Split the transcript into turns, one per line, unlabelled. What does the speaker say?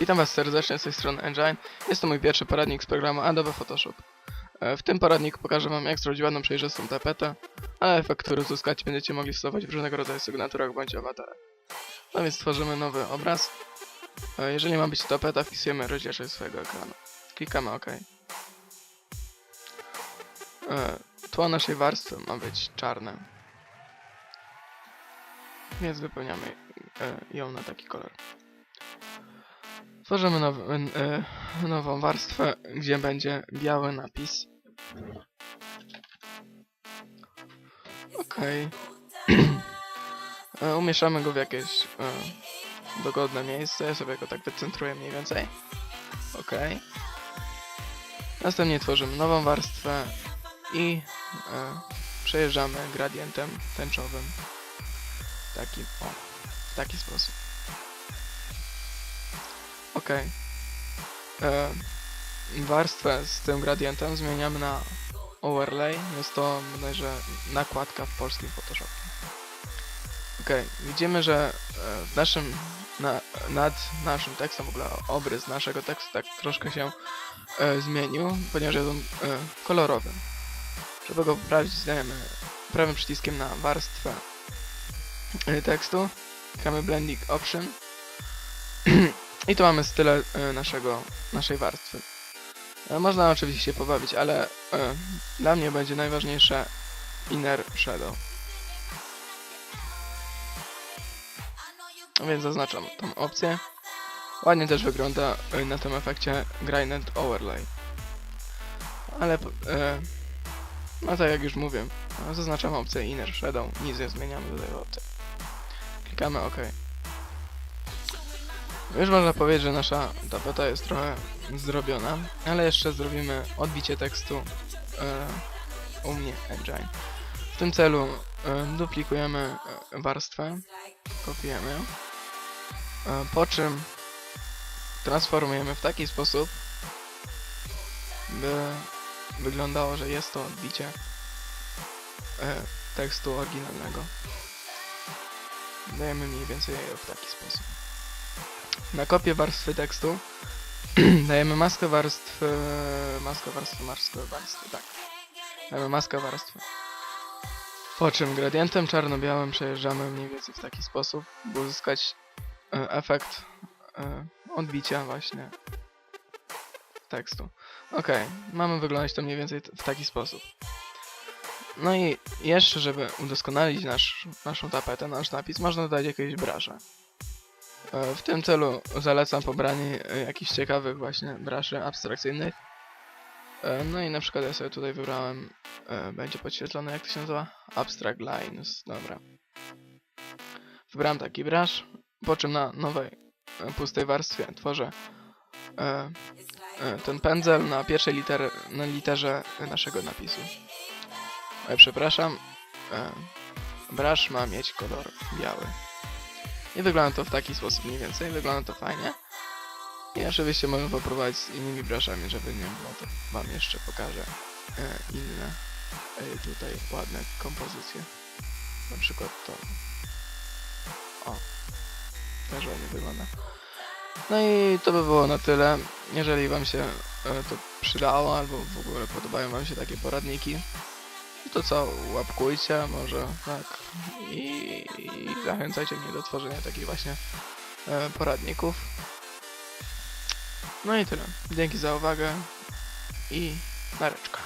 Witam Was serdecznie z tej strony Engine. Jest to mój pierwszy poradnik z programu Adobe Photoshop. E, W tym poradniku pokażę Wam jak zrobić ładną, przejrzystą tapetę, a efekt, który uzyskacie będziecie mogli stosować w różnego rodzaju sygnaturach bądź awatarach. No więc tworzymy nowy obraz. E, Jeżeli ma być tapeta, wpisujemy rozdzielczość swojego ekranu. Klikamy OK. E, Tło naszej warstwy ma być czarne. Więc wypełniamy ją na taki kolor. Tworzymy e, nową warstwę, gdzie będzie biały napis. Okej. E, Umieszczamy go w jakieś e, dogodne miejsce. Ja sobie go tak wycentruję mniej więcej. Okej. Następnie tworzymy nową warstwę i e, przejeżdżamy gradientem tęczowym. Taki, o, w taki sposób. Okej. E, Warstwę z tym gradientem zmieniamy na overlay. Jest to bodajże nakładka w polskim Photoshopie. Okej, widzimy, że e, w naszym, na, nad naszym tekstem, w ogóle obrys naszego tekstu tak troszkę się e, zmienił, ponieważ jest on e, kolorowy. Żeby go poprawić, dajemy prawym przyciskiem na warstwę e, tekstu. Klikamy Blending Option. I tu mamy style e, naszego, naszej warstwy. E, Można oczywiście pobawić, ale e, dla mnie będzie najważniejsze Inner Shadow. Więc zaznaczam tą opcję. Ładnie też wygląda na tym efekcie Gradient Overlay. Ale no tak jak już mówię, zaznaczam opcję Inner Shadow, nic nie zmieniamy do tej opcji. Klikamy OK. Już można powiedzieć, że nasza tapeta jest trochę zrobiona, ale jeszcze zrobimy odbicie tekstu e, u mnie Engine. W tym celu e, duplikujemy e, warstwę, kopiujemy ją, e, po czym transformujemy w taki sposób, by wyglądało, że jest to odbicie e, tekstu oryginalnego. Dajemy mniej więcej w taki sposób. Na kopię warstwy tekstu dajemy maskę warstwy, maskę warstwy, maskę warstwy, tak. Dajemy maskę warstwy. Po czym gradientem czarno-białym przejeżdżamy mniej więcej w taki sposób, by uzyskać e, efekt e, odbicia właśnie tekstu. Ok, mamy wyglądać to mniej więcej w taki sposób. No i jeszcze, żeby udoskonalić nasz, naszą tapetę, nasz napis, można dodać jakieś brasze. E, W tym celu zalecam pobranie e, jakichś ciekawych właśnie braszy abstrakcyjnych. E, No i na przykład ja sobie tutaj wybrałem, będzie podświetlone jak to się nazywa? Abstract Lines, dobra. Wybrałem taki brush, po czym na nowej pustej warstwie tworzę ten pędzel na pierwszej liter, na literze naszego napisu. Przepraszam, brush ma mieć kolor biały. I wygląda to w taki sposób mniej więcej, wygląda to fajnie. I oczywiście możemy popróbować z innymi brushami, żeby nie było, to wam jeszcze pokażę e, inne e, tutaj ładne kompozycje. Na przykład to. O, też ładnie wygląda. No i to by było na tyle. Jeżeli wam się e, to przydało, albo w ogóle podobają wam się takie poradniki, to co, łapkujcie może, tak. I, i zachęcajcie mnie do tworzenia takich właśnie e, poradników. No i tyle. Dzięki za uwagę i nareczka.